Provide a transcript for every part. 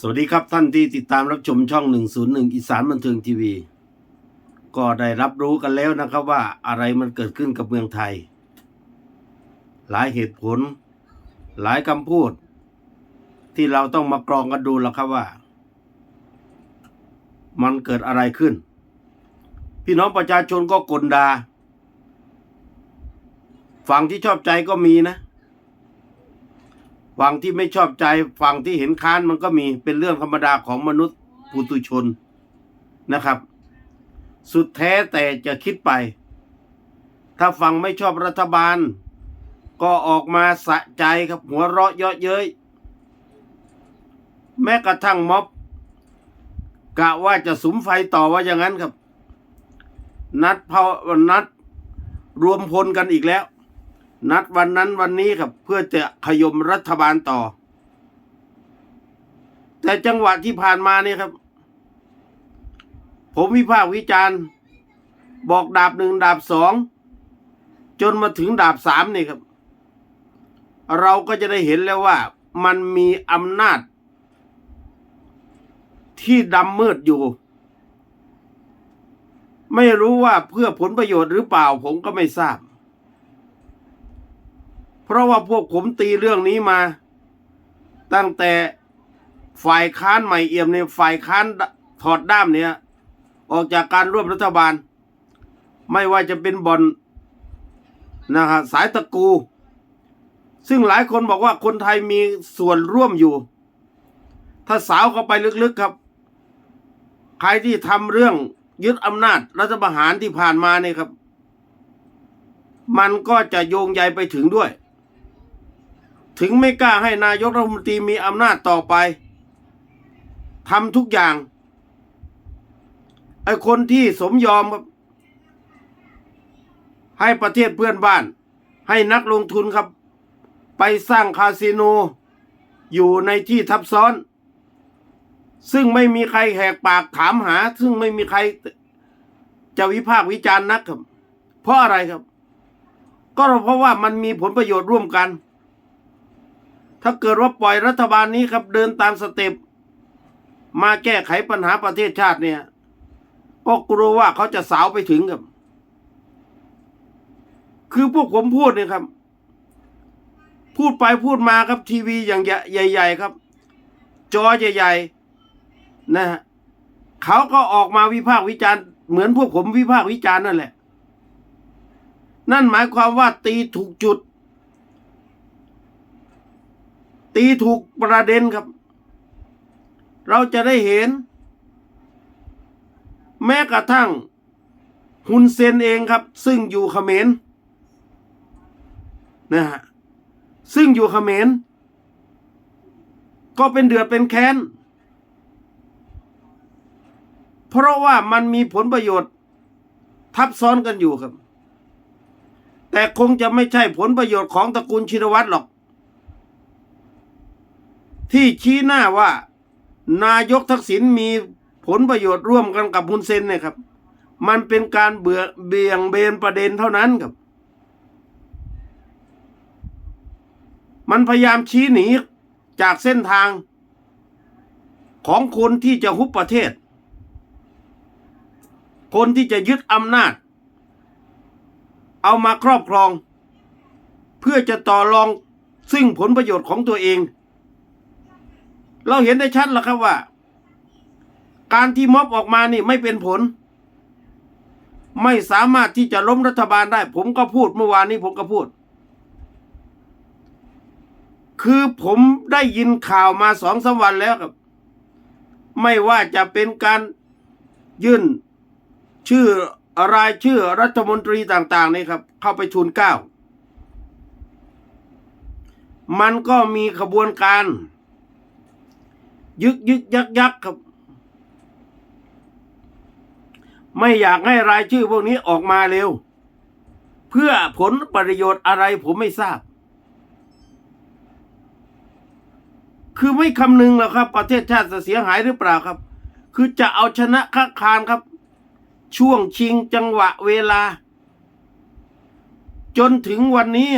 สวัสดีครับท่านที่ติดตามรับชมช่อง 101 อีสานบันเทิงทีวี ก็ได้รับรู้กันแล้วนะครับว่าอะไรมันเกิดขึ้นกับเมืองไทย หลายเหตุผล หลายคำพูด ที่เราต้องมากรองกันดูแล้วครับว่า มันเกิดอะไรขึ้น พี่น้องประชาชนก็กลดา ฝั่งที่ชอบใจก็มีนะ ฝั่งที่ไม่ชอบใจฝั่งที่เห็นค้านมันก็มีเป็นเรื่องธรรมดาของมนุษย์ปุตุชนนะครับ สุดแท้แต่จะคิดไป ถ้าฝั่งไม่ชอบรัฐบาล ก็ออกมาสะใจครับหัวเราะเยาะเย้ยแม้กระทั่งม็อบกะว่าจะสุมไฟต่อว่าอย่างนั้นครับ นัดเผานัดรวมพลกันอีกแล้ว นัดวันนั้นวันนี้ครับ เพื่อจะขยมรัฐบาลต่อ แต่จังหวะที่ผ่านมาเนี่ยครับ ผมวิพากษ์วิจารณ์ บอกดาบหนึ่งดาบสอง จนมาถึงดาบสามนี่ครับ เราก็จะได้เห็นแล้วว่ามันมีอำนาจ ที่ดำมืดอยู่ ไม่รู้ว่าเพื่อผลประโยชน์หรือเปล่าผมก็ไม่ทราบ เพราะว่าพวกผมตีเรื่องนี้มา ตั้งแต่ฝ่ายค้านใหม่เอี่ยมเนี่ยฝ่ายค้านถอดด้ามเนี่ยออกจากการร่วมรัฐบาล ไม่ว่าจะเป็นบอลนะฮะสายตะกู ซึ่งหลายคนบอกว่าคนไทยมีส่วนร่วมอยู่ ถ้าสาวเข้าไปลึกๆครับ ใครที่ทำเรื่องยึดอำนาจรัฐประหารที่ผ่านมาเนี่ยครับ มันก็จะโยงใยไปถึงด้วย ถึงไม่กล้าให้นายกรัฐมนตรีมีอำนาจต่อไปทำทุกอย่าง ไอ้คนที่สมยอมครับให้ประเทศเพื่อนบ้าน ให้นักลงทุนครับ ไปสร้างคาสิโน อยู่ในที่ทับซ้อน ซึ่งไม่มีใครแหกปากถามหา ซึ่งไม่มีใครจะวิพากษ์วิจารณ์นักครับ เพราะอะไรครับ ก็เพราะว่ามันมีผลประโยชน์ร่วมกัน ถ้าเกิดว่าปล่อยรัฐบาลนี้ครับเดินตามสเต็ปมาแก้ไขปัญหาประเทศชาติเนี่ยก็กลัวว่าเขาจะสาวไปถึงครับ คือพวกผมพูดเนี่ยครับ พูดไปพูดมาครับทีวีอย่างใหญ่ ๆ ครับ จอใหญ่ๆนะฮะเขาก็ออกมาวิพากษ์วิจารณ์เหมือนพวกผมวิพากษ์วิจารณ์นั่นแหละ นั่นหมายความว่าตีถูกจุด ตีถูกประเด็นครับ เราจะได้เห็น แม้กระทั่งฮุนเซนเองครับ ซึ่งอยู่เขมรนะฮะซึ่งอยู่เขมรก็เป็นเดือดเป็นแค้น เพราะว่ามันมีผลประโยชน์ ทับซ้อนกันอยู่ครับ แต่คงจะไม่ใช่ผลประโยชน์ของตระกูลชินวัตรหรอก ที่ชี้หน้าว่านายกทักษิณมีผลประโยชน์ร่วมกันกับฮุนเซนเนี่ยครับ มันเป็นการเบื่อเบี่ยงเบนประเด็นเท่านั้นครับ มันพยายามชี้หนีจากเส้นทางของคนที่จะฮุบประเทศ คนที่จะยึดอำนาจ เอามาครอบครอง เพื่อจะต่อรองซึ่งผลประโยชน์ของตัวเอง เราเห็นได้ชัดแล้วครับว่า การที่ม็อบออกมานี่ไม่เป็นผล ไม่สามารถที่จะล้มรัฐบาลได้ ผมก็พูดเมื่อวานนี้ผมก็พูด คือผมได้ยินข่าวมาสองสามวันแล้วครับ ไม่ว่าจะเป็นการยื่นชื่อรายชื่อรัฐมนตรีต่างๆนี่ครับ เข้าไปทูลเกล้า มันก็มีขบวนการ ยึกยึกยักยักครับ ไม่อยากให้รายชื่อพวกนี้ออกมาเร็ว เพื่อผลประโยชน์อะไรผมไม่ทราบ คือไม่คำนึงหรอกครับ ประเทศชาติจะเสียหายหรือเปล่าครับ คือจะเอาชนะค้าคานครับ ช่วงชิงจังหวะเวลา จนถึงวันนี้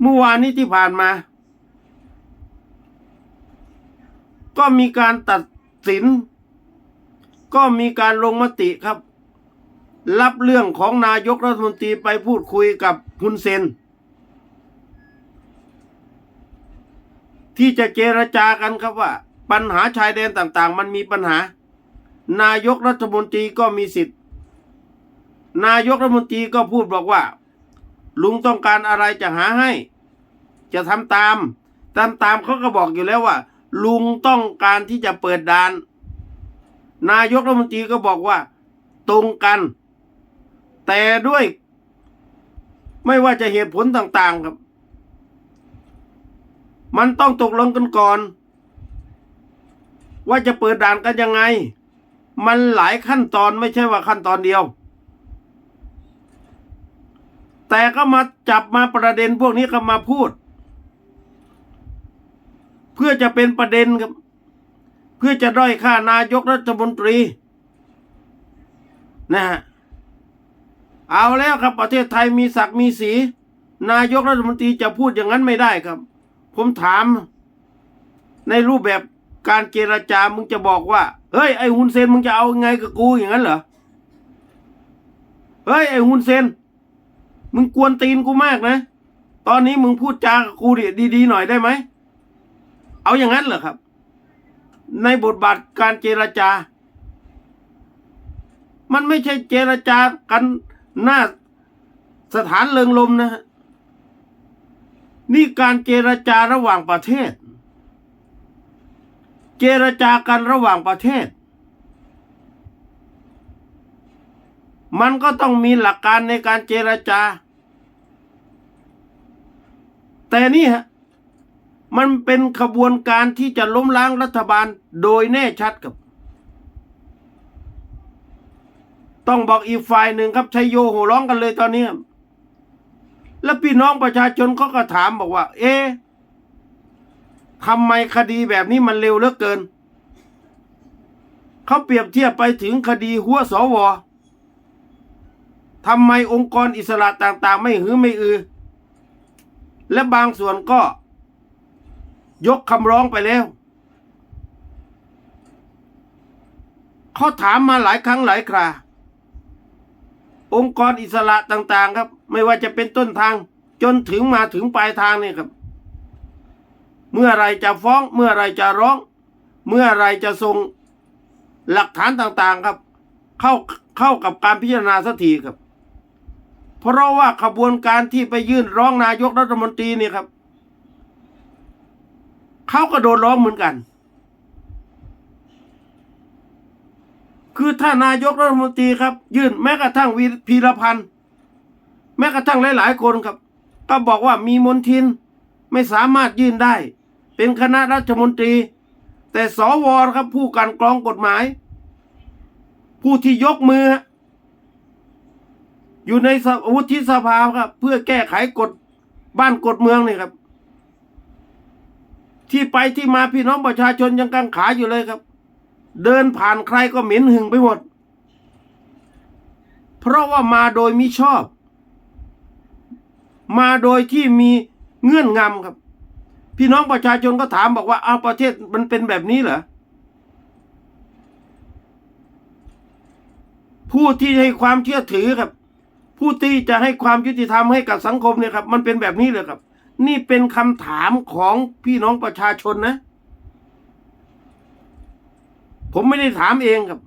เมื่อวานนี้ที่ผ่านมา ก็มีการตัดสิน ก็มีการลงมติครับ รับเรื่องของนายกรัฐมนตรีไปพูดคุยกับฮุนเซน ที่จะเจรจากันครับว่า ปัญหาชายแดนต่างๆ มันมีปัญหา นายกรัฐมนตรีก็มีสิทธิ์ นายกรัฐมนตรีก็พูดบอกว่า ลุงต้องการอะไรจะหาให้ จะทำตามตามตามเขาก็บอกอยู่แล้วว่า ลุงต้องการที่จะเปิดด่าน นายกรัฐมนตรีก็บอกว่า ตรงกัน แต่ด้วย ไม่ว่าจะเหตุผลต่างๆครับ มันต้องตกลงกันก่อน ว่าจะเปิดด่านกันยังไง มันหลายขั้นตอนไม่ใช่ว่าขั้นตอนเดียว แต่ก็มาจับมาประเด็นพวกนี้ก็มาพูด พื่อจะเป็นประเด็นครับ เพื่อจะด้อยค่านายกรัฐมนตรีนะฮะเอาแล้วครับประเทศไทยมีศักดิ์มีสี นายกรัฐมนตรีจะพูดอย่างนั้นไม่ได้ครับ ผมถาม ในรูปแบบการเจรจามึงจะบอกว่า เฮ้ยไอ้ฮุนเซนมึงจะเอาไงกับกูอย่างนั้นเหรอเฮ้ยไอ้ฮุนเซนมึงกวนตีนกูมากนะ ตอนนี้มึงพูดจากับกูดิดีๆหน่อยได้ไหม เอาอย่างนั้นเหรอครับ ในบทบาทการเจรจา มันไม่ใช่เจรจากันหน้าสถานเริงลมนะฮะนี่การเจรจาระหว่างประเทศ เจรจากันระหว่างประเทศ มันก็ต้องมีหลักการในการเจรจา แต่นี่ฮะ มันเป็นขบวนการที่จะล้มล้างรัฐบาลโดยแน่ชัดครับ ต้องบอกอีกฝ่ายหนึ่งครับชัยโยโห่ร้องกันเลยตอนนี้ครับแล้วพี่น้องประชาชนเขาก็ถามบอกว่า เอ๊ะทำไมคดีแบบนี้มันเร็วเหลือเกิน เขาเปรียบเทียบไปถึงคดีหัวสวทำไมองค์กรอิสระต่าง ๆ ไม่หือไม่อือ และบางส่วนก็ ยกคำร้องไปแล้วเขาถามมาหลายครั้งหลายครา องค์กรอิสระต่าง ๆ ครับ ไม่ว่าจะเป็นต้นทาง จนถึงมาถึงปลายทางนี่ครับ เมื่อไรจะฟ้อง เมื่อไรจะร้อง เมื่อไรจะส่งหลักฐานต่างๆครับ เข้าเข้ากับการพิจารณาสักทีครับ เพราะว่าขบวนการที่ไปยื่นร้องนายกรัฐมนตรีนี่ครับ เขาก็โดนร้องเหมือนกัน คือถ้านายกรัฐมนตรีครับ ยื่นแม้กระทั่งวีพีรพันธ์แม้กระทั่งหลาย ๆ คนครับ ก็บอกว่ามีมนทินไม่สามารถยื่นได้ เป็นคณะรัฐมนตรี แต่สวครับผู้กลันกรองกฎหมาย ผู้ที่ยกมือ อยู่ในวุฒิสภาครับ เพื่อแก้ไขกฎบ้านกฎเมืองนี่ครับ ที่ไปที่มาพี่น้องประชาชนยังกังขาอยู่เลยครับ เดินผ่านใครก็เหม็นหึงไปหมด เพราะว่ามาโดยมิชอบ มาโดยที่มีเงื่อนงำครับ พี่น้องประชาชนก็ถามบอกว่าเอาประเทศมันเป็นแบบนี้เหรอผู้ที่ให้ความเชื่อถือครับ ผู้ที่จะให้ความยุติธรรมให้กับสังคมเนี่ยครับ มันเป็นแบบนี้เลยครับ นี่เป็นคำถามของพี่น้องประชาชนนะ ผมไม่ได้ถามเองครับ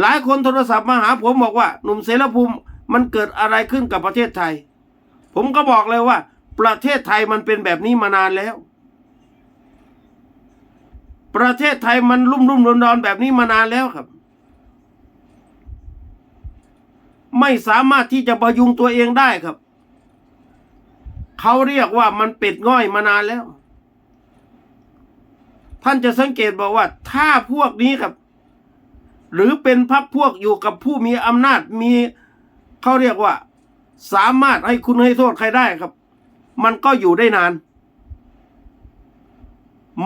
หลายคนโทรศัพท์มาหาผมบอกว่า หนุ่มเสรภูมิมันเกิดอะไรขึ้นกับประเทศไทย ผมก็บอกเลยว่า ประเทศไทยมันเป็นแบบนี้มานานแล้ว ประเทศไทยมันรุ่มรุ่มดอนดอนแบบนี้มานานแล้วครับ ไม่สามารถที่จะประยุงตัวเองได้ครับ เขาเรียกว่ามันเป็ดง่อยมานานแล้ว ท่านจะสังเกตบอกว่า ถ้าพวกนี้ครับ หรือเป็นพักพวกอยู่กับผู้มีอำนาจมีเขาเรียกว่า สามารถให้คุณให้โทษใครได้ครับ มันก็อยู่ได้นาน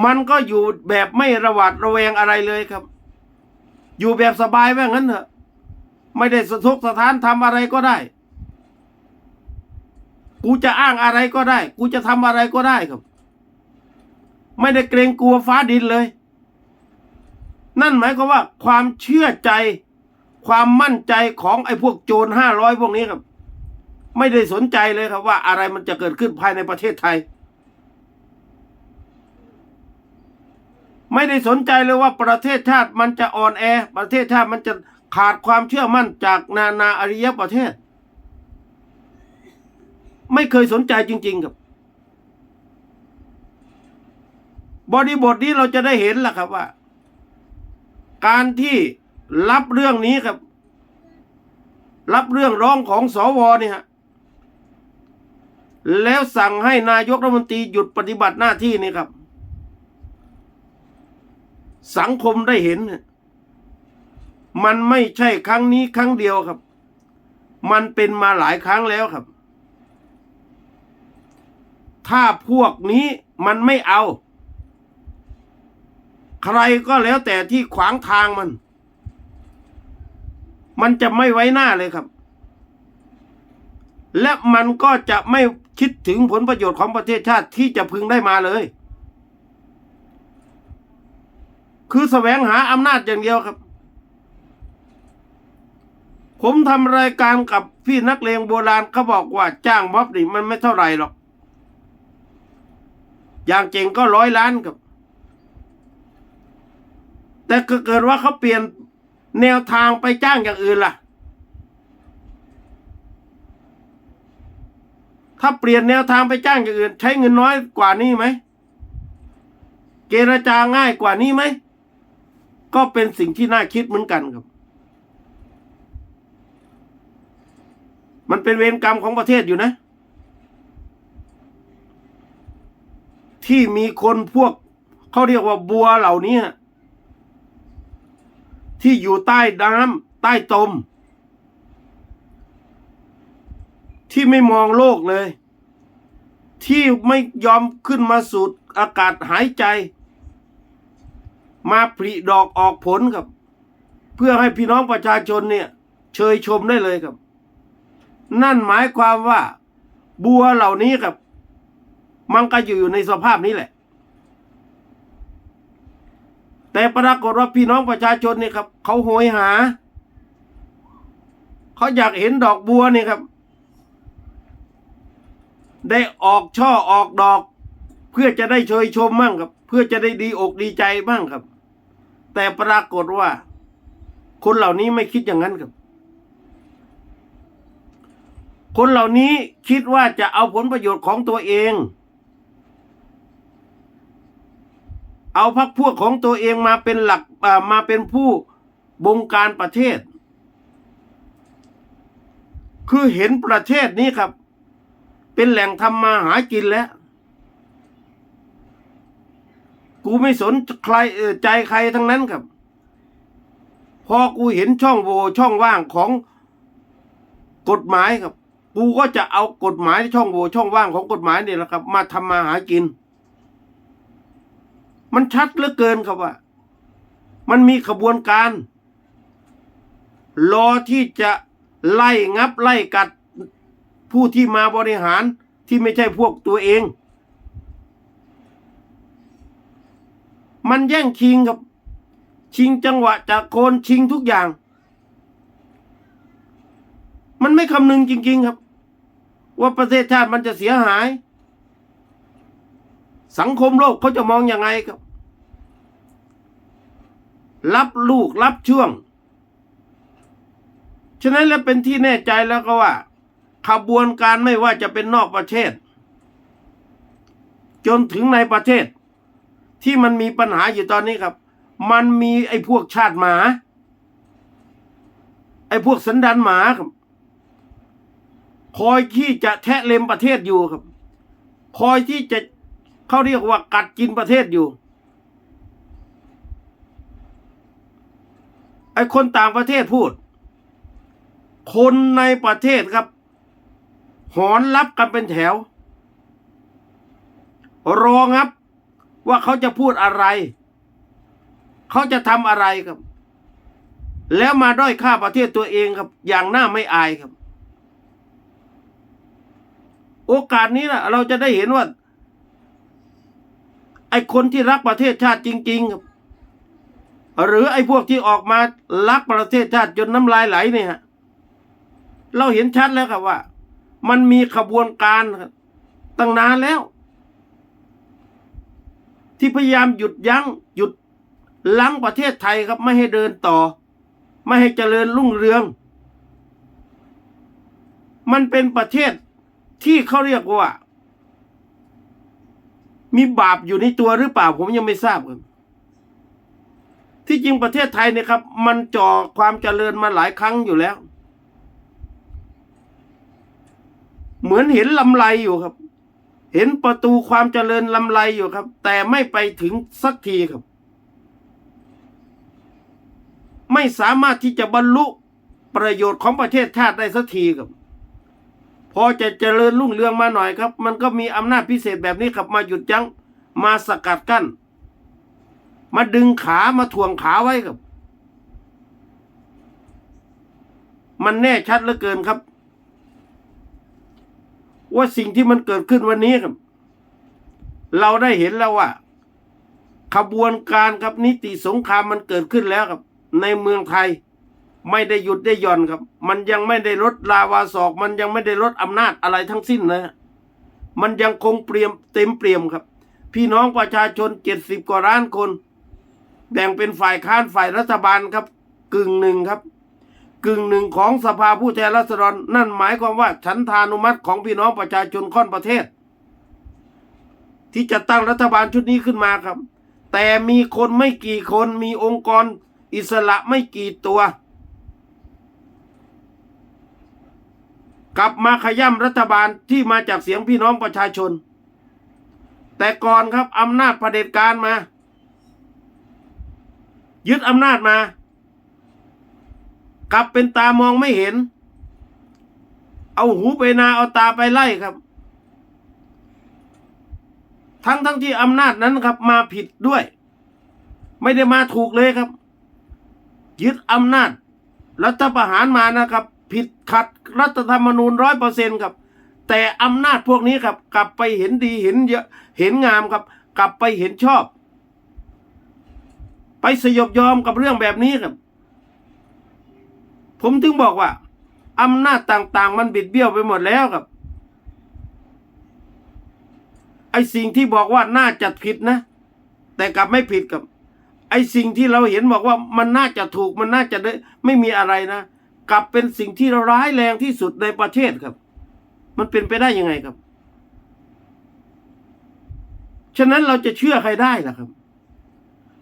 มันก็อยู่แบบไม่ระหวาดระแวงอะไรเลยครับ อยู่แบบสบายว่างั้นเถอะไม่ได้สะทกสะท้านทำอะไรก็ได้ กูจะอ้างอะไรก็ได้ กูจะทำอะไรก็ได้ครับ ไม่ได้เกรงกลัวฟ้าดินเลย นั่นหมายความว่า ความเชื่อใจ ความมั่นใจของไอ้พวกโจรห้าร้อยพวกนี้ครับ ไม่ได้สนใจเลยครับว่าอะไรมันจะเกิดขึ้นภายในประเทศไทย ไม่ได้สนใจเลยว่าประเทศชาติมันจะอ่อนแอ ประเทศชาติมันจะขาดความเชื่อมั่นจากนานาอารยประเทศ ไม่เคยสนใจจริง ๆ ครับ บริบทนี้เราจะได้เห็นแหละครับว่า การที่รับเรื่องนี้ครับ รับเรื่องร้องของสวเนี่ยฮะแล้วสั่งให้นายกรัฐมนตรีหยุดปฏิบัติหน้าที่นี่ครับ สังคมได้เห็น มันไม่ใช่ครั้งนี้ครั้งเดียวครับ มันเป็นมาหลายครั้งแล้วครับ ถ้าพวกนี้มันไม่เอา ใครก็แล้วแต่ที่ขวางทางมัน มันจะไม่ไว้หน้าเลยครับ และมันก็จะไม่คิดถึงผลประโยชน์ของประเทศชาติที่จะพึงได้มาเลย คือแสวงหาอำนาจอย่างเดียวครับ ผมทำรายการกับพี่นักเลงโบราณเขาบอกว่าจ้างม็อบนี่มันไม่เท่าไหร่หรอก อย่างเจ๋งก็ร้อยล้านครับ แต่เกิดว่าเขาเปลี่ยนแนวทางไปจ้างอย่างอื่นล่ะ ถ้าเปลี่ยนแนวทางไปจ้างอย่างอื่น ใช้เงินน้อยกว่านี้ไหม เจรจาง่ายกว่านี้ไหม ก็เป็นสิ่งที่น่าคิดเหมือนกันครับ มันเป็นเวรกรรมของประเทศอยู่นะ ที่มีคนพวกเขาเรียกว่าบัวเหล่านี้ที่อยู่ใต้น้ำใต้ตม ที่ไม่มองโลกเลย ที่ไม่ยอมขึ้นมาสูดอากาศหายใจ มาผลิดอกออกผลครับ เพื่อให้พี่น้องประชาชนเนี่ยเชยชมได้เลยครับ นั่นหมายความว่า บัวเหล่านี้ครับ มันก็อยู่อยู่ในสภาพนี้แหละ แต่ปรากฏว่าพี่น้องประชาชนเนี่ยครับ เขาโหยหา เขาอยากเห็นดอกบัวเนี่ยครับ ได้ออกช่อออกดอก เพื่อจะได้เชยชมมั่งครับ เพื่อจะได้ดีอกดีใจบ้างครับ แต่ปรากฏว่า คนเหล่านี้ไม่คิดอย่างนั้นครับคนเหล่านี้คิดว่าจะเอาผลประโยชน์ของตัวเอง เอาพรรคพวกของตัวเองมาเป็นหลักมาเป็นผู้บงการประเทศ คือเห็นประเทศนี้ครับ เป็นแหล่งทำมาหากินแล้ว กูไม่สนใครใจใครทั้งนั้นครับ พอกูเห็นช่องโหว่ช่องว่างของกฎหมายครับ กูก็จะเอากฎหมายช่องโหว่ช่องว่างของกฎหมายเนี่ยแหละครับ มาทำมาหากิน มันชัดเหลือเกินครับว่า มันมีขบวนการ รอที่จะไล่งับไล่กัดผู้ที่มาบริหารที่ไม่ใช่พวกตัวเอง มันแย่งชิงครับ ชิงจังหวะจากโคนชิงทุกอย่าง มันไม่คำนึงจริง ๆครับ ว่าประเทศชาติมันจะเสียหาย สังคมโลกเขาจะมองอยังไงครับ รับลูกรับช่วง ฉะนั้นแล้วเป็นที่แน่ใจแล้วก็ว่า ขบวนการไม่ว่าจะเป็นนอกประเทศ จนถึงในประเทศ ที่มันมีปัญหาอยู่ตอนนี้ครับ มันมีไอ้พวกชาติหมา ไอ้พวกสันดานหมาครับ คอยที่จะแทะเล็มประเทศอยู่ครับ คอยที่จะเขาเรียกว่ากัดกินประเทศอยู่ ไอ้คนต่างประเทศพูด คนในประเทศครับ หอนรับกันเป็นแถว รอครับ ว่าเขาจะพูดอะไร เขาจะทำอะไรครับ แล้วมาด้อยค่าประเทศตัวเองครับ อย่างหน้าไม่อายครับ โอกาสนี้นะเราจะได้เห็นว่า ไออ้คนที่รักประเทศชาติจริง ๆ ครับ หรือไอ้พวกที่ออกมารักประเทศชาติจนน้ำลายไหลเนี่ยเราเห็นชัดแล้วครับว่า มันมีขบวนการตั้งนานแล้ว ที่พยายามหยุดยัง้งหยุดลังประเทศไทยครับไม่ให้เดินต่อ ไม่ให้เจริญรุ่งเรือง มันเป็นประเทศที่เขาเรียกว่า มีบาปอยู่ในตัวหรือเปล่าผมยังไม่ทราบครับ ที่จริงประเทศไทยเนี่ยครับ มันจ่อความเจริญมาหลายครั้งอยู่แล้ว เหมือนเห็นลำไรอยู่ครับ เห็นประตูความเจริญลำไรอยู่ครับ แต่ไม่ไปถึงสักทีครับ ไม่สามารถที่จะบรรลุประโยชน์ของประเทศชาติได้สักทีครับ พอจะเจริญรุ่งเรืองมาหน่อยครับ มันก็มีอำนาจพิเศษแบบนี้ครับมาหยุดยั้งมาสกัดกั้น มาดึงขามาถ่วงขาไว้ครับ มันแน่ชัดเหลือเกินครับ ว่าสิ่งที่มันเกิดขึ้นวันนี้ครับ เราได้เห็นแล้วว่าขบวนการครับนิติสงครามมันเกิดขึ้นแล้วครับ ในเมืองไทย ไม่ได้หยุดได้หย่อนครับ มันยังไม่ได้ลดลาวาศอก มันยังไม่ได้ลดอำนาจอะไรทั้งสิ้นนะมันยังคงเปรียมเต็มเปรียมครับ พี่น้องประชาชนเจ็ดสิบกว่าล้านคน แบ่งเป็นฝ่ายค้านฝ่ายรัฐบาลครับกึ่งหนึ่งครับ กึ่งหนึ่งของสภาผู้แทนราษฎรนั่นหมายความว่าฉันทานุมัติของพี่น้องประชาชนค่อนประเทศ ที่จะตั้งรัฐบาลชุดนี้ขึ้นมาครับ แต่มีคนไม่กี่คนมีองค์กรอิสระไม่กี่ตัว กลับมาขย่ำรัฐบาลที่มาจากเสียงพี่น้องประชาชน แต่ก่อนครับอำนาจเผด็จการมา ยึดอำนาจมา กลับเป็นตามองไม่เห็น เอาหูไปนาเอาตาไปไล่ครับ ทั้งทั้งที่อำนาจนั้นครับ มาผิดด้วย ไม่ได้มาถูกเลยครับ ยึดอำนาจรัฐประหารมานะครับ ผิดขัดรัฐธรรมนูญร้อยเปอร์เซ็นครับ แต่อำนาจพวกนี้ครับ กลับไปเห็นดีเห็นเยอะเห็นงามครับ กลับไปเห็นชอบ ไปสยบยอมกับเรื่องแบบนี้ครับ ผมถึงบอกว่าอำนาจต่าง ๆ มันบิดเบี้ยวไปหมดแล้วครับ ไอสิ่งที่บอกว่าน่าจะผิดนะ แต่กลับไม่ผิดกับ ไอสิ่งที่เราเห็นบอกว่ามันน่าจะถูกมันน่าจะได้ไม่มีอะไรนะ กลับเป็นสิ่งที่ร้ายแรงที่สุดในประเทศครับ มันเป็นไปได้ยังไงครับ ฉะนั้นเราจะเชื่อใครได้ล่ะครับ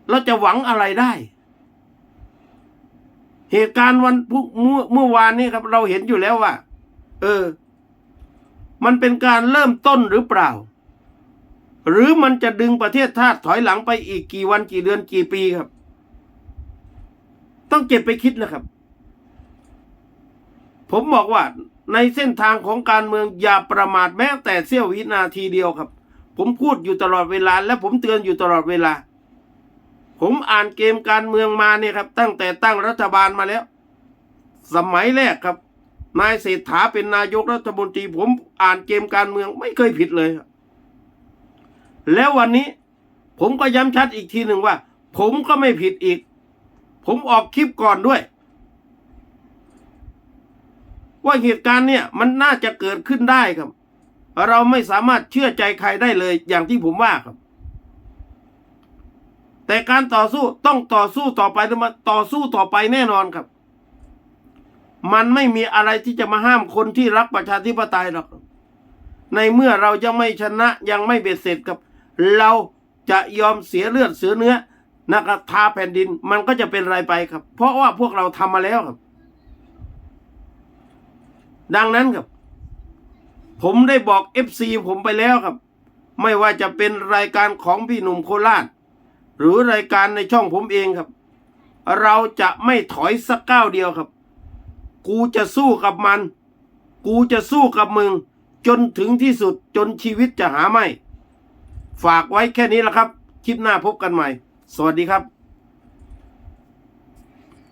เราจะหวังอะไรได้ เหตุการณ์วันเมื่อเมื่อวานนี้ครับ เราเห็นอยู่แล้วว่า เออ มันเป็นการเริ่มต้นหรือเปล่า หรือมันจะดึงประเทศชาติถอยหลังไปอีกกี่วันกี่เดือนกี่ปีครับ ต้องเก็บไปคิดนะครับ ผมบอกว่าในเส้นทางของการเมืองอย่าประมาทแม้แต่เสี้ยววินาทีเดียวครับ ผมพูดอยู่ตลอดเวลา และผมเตือนอยู่ตลอดเวลา ผมอ่านเกมการเมืองมาเนี่ยครับ ตั้งแต่ตั้งรัฐบาลมาแล้ว สมัยแรกครับ นายเศรษฐาเป็นนายกรัฐมนตรี ผมอ่านเกมการเมืองไม่เคยผิดเลยครับแล้ววันนี้ผมก็ย้ำชัดอีกทีหนึ่งว่า ผมก็ไม่ผิดอีก ผมออกคลิปก่อนด้วย ว่าเหตุการณ์เนี่ยมันน่าจะเกิดขึ้นได้ครับ เราไม่สามารถเชื่อใจใครได้เลยอย่างที่ผมว่าครับ แต่การต่อสู้ต้องต่อสู้ต่อไปมาต่อสู้ต่อไปแน่นอนครับ มันไม่มีอะไรที่จะมาห้ามคนที่รักประชาธิปไตยหรอก ในเมื่อเรายังไม่ชนะยังไม่เบ็ดเสร็จกับ เราจะยอมเสียเลือดเสียเนื้อนะครับทาแผ่นดินมันก็จะเป็นไรไปครับ เพราะว่าพวกเราทำมาแล้วครับ ดังนั้นครับ ผมได้บอกเอฟซีผมไปแล้วครับ ไม่ว่าจะเป็นรายการของพี่หนุ่มโคราช หรือรายการในช่องผมเองครับ เราจะไม่ถอยสักก้าวเดียวครับ กูจะสู้กับมัน กูจะสู้กับมึง จนถึงที่สุดจนชีวิตจะหาไม่ ฝากไว้แค่นี้ละครับ คลิปหน้าพบกันใหม่ สวัสดีครับ